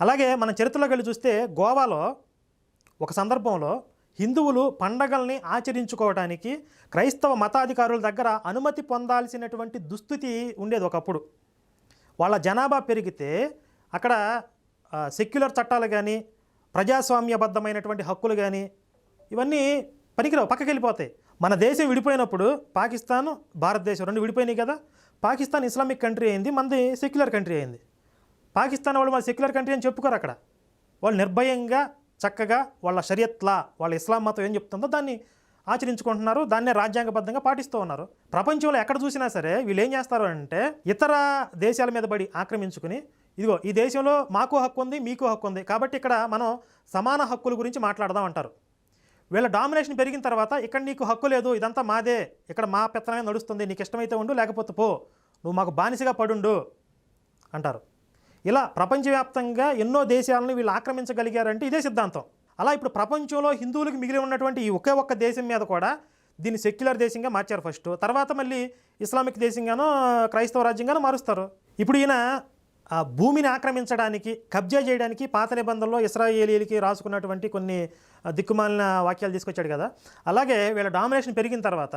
అలాగే మన చరిత్రలోకి వెళ్ళి చూస్తే గోవాలో ఒక సందర్భంలో హిందువులు పండగల్ని ఆచరించుకోవడానికి క్రైస్తవ మతాధికారుల దగ్గర అనుమతి పొందాల్సినటువంటి దుస్థితి ఉండేది ఒకప్పుడు. వాళ్ళ జనాభా పెరిగితే అక్కడ సెక్యులర్ చట్టాలు కానీ ప్రజాస్వామ్యబద్ధమైనటువంటి హక్కులు కానీ ఇవన్నీ పనికిరావు పక్కకి వెళ్ళిపోతాయి. మన దేశం విడిపోయినప్పుడు పాకిస్తాన్ భారతదేశం రెండు విడిపోయినాయి కదా. పాకిస్తాన్ ఇస్లామిక్ కంట్రీ అయింది మనది సెక్యులర్ కంట్రీ అయింది. పాకిస్తాన్ వాళ్ళు వాళ్ళు సెక్యులర్ కంట్రీ అని చెప్పుకోరు అక్కడ. వాళ్ళు నిర్భయంగా చక్కగా వాళ్ళ షరియత్లా వాళ్ళ ఇస్లాం మతం ఏం చెప్తుందో దాన్ని ఆచరించుకుంటున్నారు దాన్నే రాజ్యాంగబద్ధంగా పాటిస్తూ ఉన్నారు. ప్రపంచంలో ఎక్కడ చూసినా సరే వీళ్ళు ఏం చేస్తారు అంటే ఇతర దేశాల మీద పడి ఆక్రమించుకుని ఇదిగో ఈ దేశంలో మాకు హక్కు ఉంది మీకు హక్కు ఉంది కాబట్టి ఇక్కడ మనం సమాన హక్కుల గురించి మాట్లాడదాం అంటారు. వీళ్ళ డామినేషన్ పెరిగిన తర్వాత ఇక్కడ నీకు హక్కు లేదు ఇదంతా మాదే ఇక్కడ మా పెత్తనమే నడుస్తుంది నీకు ఇష్టమైతే ఉండు లేకపోతే పో నువ్వు మాకు బానిసగా పడుండు అంటారు. ఇలా ప్రపంచవ్యాప్తంగా ఎన్నో దేశాలను వీళ్ళు ఆక్రమించగలిగారంటే ఇదే సిద్ధాంతం. అలా ఇప్పుడు ప్రపంచంలో హిందువులకు మిగిలి ఉన్నటువంటి ఈ ఒకే ఒక్క దేశం మీద కూడా దీన్ని సెక్యులర్ దేశంగా మార్చారు ఫస్ట్. తర్వాత మళ్ళీ ఇస్లామిక్ దేశంగానో క్రైస్తవ రాజ్యంగానో మారుస్తారు. ఇప్పుడు ఈయన ఆ భూమిని ఆక్రమించడానికి కబ్జా చేయడానికి పాత నిబంధనలో ఇస్రాయేలీలకి రాసుకున్నటువంటి కొన్ని దిక్కుమాలిన వాక్యాలు తీసుకొచ్చాడు కదా. అలాగే వీళ్ళ డామినేషన్ పెరిగిన తర్వాత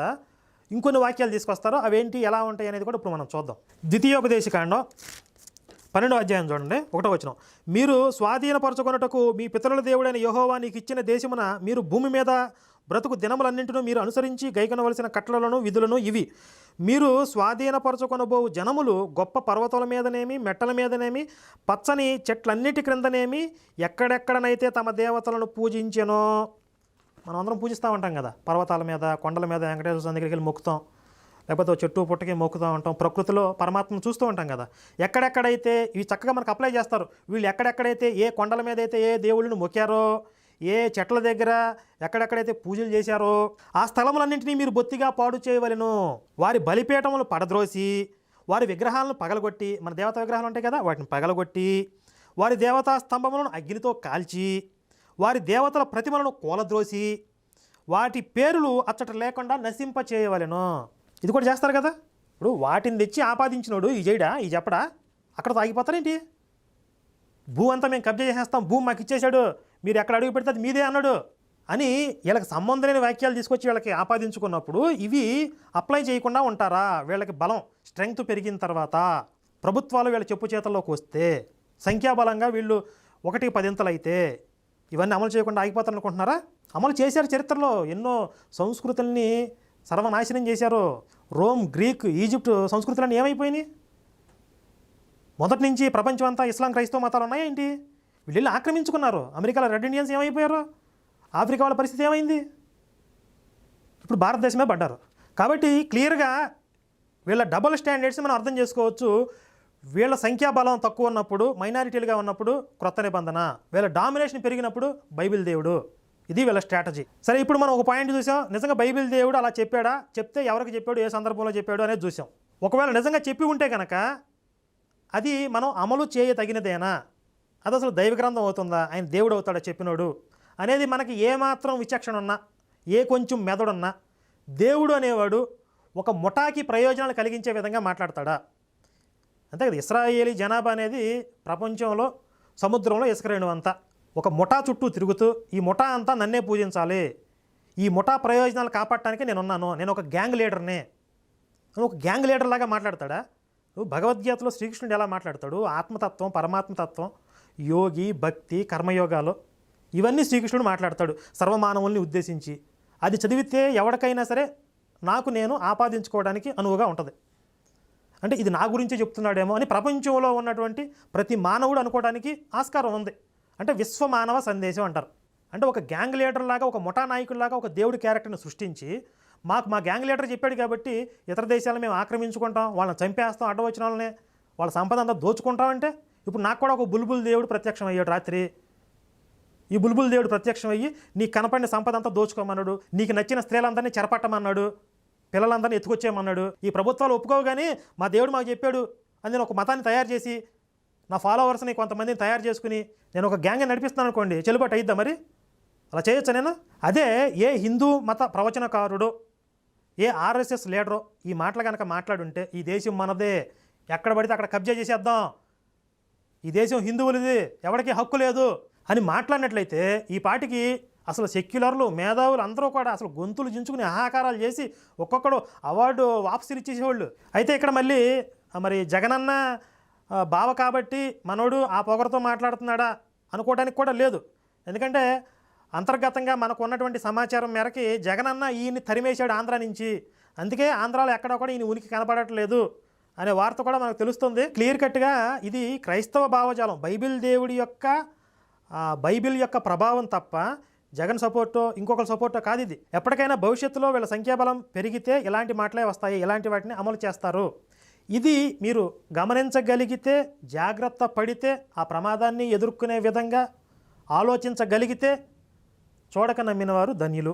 ఇంకొన్ని వాక్యాలు తీసుకొస్తారో అవేంటి ఎలా ఉంటాయి అనేది కూడా ఇప్పుడు మనం చూద్దాం. ద్వితీయోపదేశకాండం పన్నెండో అధ్యాయం చూడండి ఒకటో వచ్చిన మీరు స్వాధీనపరచుకొనుటకు మీ పితరుల దేవుడైన యహోవా నీకు ఇచ్చిన దేశమున మీరు భూమి మీద బ్రతుకు దినములన్నింటినూ మీరు అనుసరించి గైకొనవలసిన కట్టలను విధులను ఇవి. మీరు స్వాధీనపరచుకొనబో జనములు గొప్ప పర్వతాల మీదనేమి మెట్టల మీదనేమి పచ్చని చెట్లన్నిటి క్రిందనేమి ఎక్కడెక్కడనైతే తమ దేవతలను పూజించెనో. మనం అందరం పూజిస్తూ ఉంటాం కదా పర్వతాల మీద కొండల మీద వెంకటేశ్వర స్వామి దగ్గరికి వెళ్ళి మొక్కుతాం. లేకపోతే చెట్టు పుట్టకి మొక్కుతూ ఉంటాం. ప్రకృతిలో పరమాత్మను చూస్తూ ఉంటాం కదా. ఎక్కడెక్కడైతే ఇవి చక్కగా మనకు అప్లై చేస్తారు వీళ్ళు ఎక్కడెక్కడైతే ఏ కొండల మీద అయితే ఏ దేవుళ్ళని మొక్కారో ఏ చెట్ల దగ్గర ఎక్కడెక్కడైతే పూజలు చేశారో ఆ స్థలములన్నింటినీ మీరు బొత్తిగా పాడు చేయవలెను. వారి బలిపీఠములు పడద్రోసి వారి విగ్రహాలను పగలగొట్టి మన దేవతా విగ్రహాలు ఉంటాయి కదా వాటిని పగలగొట్టి వారి దేవతా స్తంభములను అగ్నితో కాల్చి వారి దేవతల ప్రతిమలను కూలద్రోసి వాటి పేర్లు అచ్చట లేకుండా నశింప చేయవలెను ఇది కూడా చేస్తారు కదా. ఇప్పుడు వాటిని తెచ్చి ఆపాదించినోడు ఈ చేయడా ఈ చెప్పడా అక్కడ తాగిపోతారేంటి? భూ అంతా మేము కబ్జా చేసేస్తాం భూమి మాకు ఇచ్చేశాడు మీరు ఎక్కడ అడుగు పెడితే అది మీదే అన్నాడు అని వీళ్ళకి సంబంధం లేని వాక్యాలు తీసుకొచ్చి వీళ్ళకి ఆపాదించుకున్నప్పుడు ఇవి అప్లై చేయకుండా ఉంటారా? వీళ్ళకి బలం స్ట్రెంగ్త్ పెరిగిన తర్వాత ప్రభుత్వాలు వీళ్ళ చెప్పు చేతల్లోకి వస్తే సంఖ్యాబలంగా వీళ్ళు ఒకటి పదింతలు అయితే ఇవన్నీ అమలు చేయకుండా ఆగిపోతారనుకుంటున్నారా? అమలు చేశారు చరిత్రలో ఎన్నో సంస్కృతుల్ని సర్వనాశనం చేశారు. రోమ్ గ్రీక్ ఈజిప్ట్ సంస్కృతులన్నీ ఏమైపోయినాయి? మొదటి నుంచి ప్రపంచం అంతా ఇస్లాం క్రైస్తవ మతాలు ఉన్నాయా ఏంటి? వీళ్ళు ఆక్రమించుకున్నారు. అమెరికాలో రెడ్ ఇండియన్స్ ఏమైపోయారు? ఆఫ్రికా వాళ్ళ పరిస్థితి ఏమైంది? ఇప్పుడు భారతదేశమే పడ్డారు. కాబట్టి క్లియర్గా వీళ్ళ డబుల్ స్టాండర్డ్స్ మనం అర్థం చేసుకోవచ్చు. వీళ్ళ సంఖ్యాబలం తక్కువ ఉన్నప్పుడు మైనారిటీలుగా ఉన్నప్పుడు క్రొత్త నిబంధన. వీళ్ళ డామినేషన్ పెరిగినప్పుడు బైబిల్ దేవుడు. ఇది వీళ్ళ స్ట్రాటజీ. సరే ఇప్పుడు మనం ఒక పాయింట్ చూసాం. నిజంగా బైబిల్ దేవుడు అలా చెప్పాడా? చెప్తే ఎవరికి చెప్పాడు? ఏ సందర్భంలో చెప్పాడు? అనేది చూసాం. ఒకవేళ నిజంగా చెప్పి ఉంటే కనుక అది మనం అమలు చేయతగినదేనా అది అసలు దైవ గ్రంథం అవుతుందా? ఆయన దేవుడు అవుతాడా? చెప్పినోడు. అనేది మనకి ఏమాత్రం విచక్షణ ఉన్నా ఏ కొంచెం మెదడున్నా దేవుడు అనేవాడు ఒక ముఠాకి ప్రయోజనాలు కలిగించే విధంగా మాట్లాడతాడా? అంతే కదా ఇస్రాయేలీ జనాభా అనేది ప్రపంచంలో సముద్రంలో ఇసుకరేణువంతా ఒక ముఠా చుట్టూ తిరుగుతూ ఈ ముఠా అంతా నన్నే పూజించాలి. ఈ ముఠా ప్రయోజనాలు కాపాడటానికి నేను ఉన్నాను నేను ఒక గ్యాంగ్ లీడర్నే. ఒక గ్యాంగ్ లీడర్ లాగా మాట్లాడతాడా? నువ్వు భగవద్గీతలో శ్రీకృష్ణుడు ఎలా మాట్లాడతాడు? ఆత్మతత్వం పరమాత్మతత్వం యోగి భక్తి కర్మయోగాలు ఇవన్నీ శ్రీకృష్ణుడు మాట్లాడతాడు సర్వమానవుల్ని ఉద్దేశించి. అది చదివితే ఎవరికైనా సరే నాకు నేను ఆపాదించుకోవడానికి అనువుగా ఉంటుంది. అంటే ఇది నా గురించే చెప్తున్నాడేమో అని ప్రపంచంలో ఉన్నటువంటి ప్రతి మానవుడు అనుకోవడానికి ఆస్కారం ఉంది. అంటే విశ్వమానవ సందేశం అంటారు. అంటే ఒక గ్యాంగ్ లీడర్ లాగా ఒక ముఠా నాయకుడిలాగా ఒక దేవుడి క్యారెక్టర్ని సృష్టించి మాకు మా గ్యాంగ్ లీడర్ చెప్పాడు కాబట్టి ఇతర దేశాలను మేము ఆక్రమించుకుంటాం వాళ్ళని చంపేస్తాం అడ్డ వచ్చిన వాళ్ళని వాళ్ళ సంపద అంతా దోచుకుంటామంటే ఇప్పుడు నాకు కూడా ఒక బుల్బుల్ దేవుడు ప్రత్యక్షం అయ్యాడు రాత్రి. ఈ బుల్బుల్ దేవుడు ప్రత్యక్షం అయ్యి నీకు కనపడిన సంపద అంతా దోచుకోమన్నాడు నీకు నచ్చిన స్త్రీలందరినీ చెరపట్టమన్నాడు పిల్లలందరినీ ఎత్తుకొచ్చేయమన్నాడు. ఈ ప్రభుత్వాలు ఒప్పుకోవు కానీ మా దేవుడు మాకు చెప్పాడు అని నేను ఒక మతాన్ని తయారు చేసి నా ఫాలోవర్స్ని కొంతమందిని తయారు చేసుకుని నేను ఒక గ్యాంగ్ నడిపిస్తున్నాను అనుకోండి చెల్లుబాటు అయిద్దా మరి? అలా చేయొచ్చా నేను? అదే ఏ హిందూ మత ప్రవచనకారుడో ఏ ఆర్ఎస్ఎస్ లీడరో ఈ మాటలు కనుక మాట్లాడుంటే ఈ దేశం మనదే. ఎక్కడ పడితే అక్కడ కబ్జా చేసేద్దాం. ఈ దేశం హిందువులది ఎవరికి హక్కు లేదు అని మాట్లాడినట్లయితే ఈ పాటికి అసలు సెక్యులర్లు మేధావులు అందరూ కూడా అసలు గొంతులు జించుకుని ఆహాకారాలు చేసి ఒక్కొక్కడు అవార్డు వాపసులు ఇచ్చేసేవాళ్ళు. అయితే ఇక్కడ మళ్ళీ మరి జగనన్న బావ కాబట్టి మనోడు ఆ పొగరతో మాట్లాడుతున్నాడా అనుకోవడానికి కూడా లేదు. ఎందుకంటే అంతర్గతంగా మనకు ఉన్నటువంటి సమాచారం మేరకి జగనన్న ఈయన్ని తరిమేశాడు ఆంధ్ర నుంచి. అందుకే ఆంధ్రాలో ఎక్కడ కూడా ఈయన ఉనికి కనపడట్లేదు అనే వార్త కూడా మనకు తెలుస్తుంది. క్లియర్ కట్గా ఇది క్రైస్తవ భావజాలం. బైబిల్ దేవుడి యొక్క బైబిల్ యొక్క ప్రభావం తప్ప జగన్ సపోర్టో ఇంకొకరి సపోర్టో కాదు ఇది. ఎప్పటికైనా భవిష్యత్తులో వీళ్ళ సంఖ్యాబలం పెరిగితే ఇలాంటి మాటలే వస్తాయి ఇలాంటి వాటిని అమలు చేస్తారు. ఇది మీరు గమనించగలిగితే జాగ్రత్త పడితే ఆ ప్రమాదాన్ని ఎదుర్కొనే విధంగా ఆలోచించగలిగితే చూడక నమ్మినవారు ధన్యులు.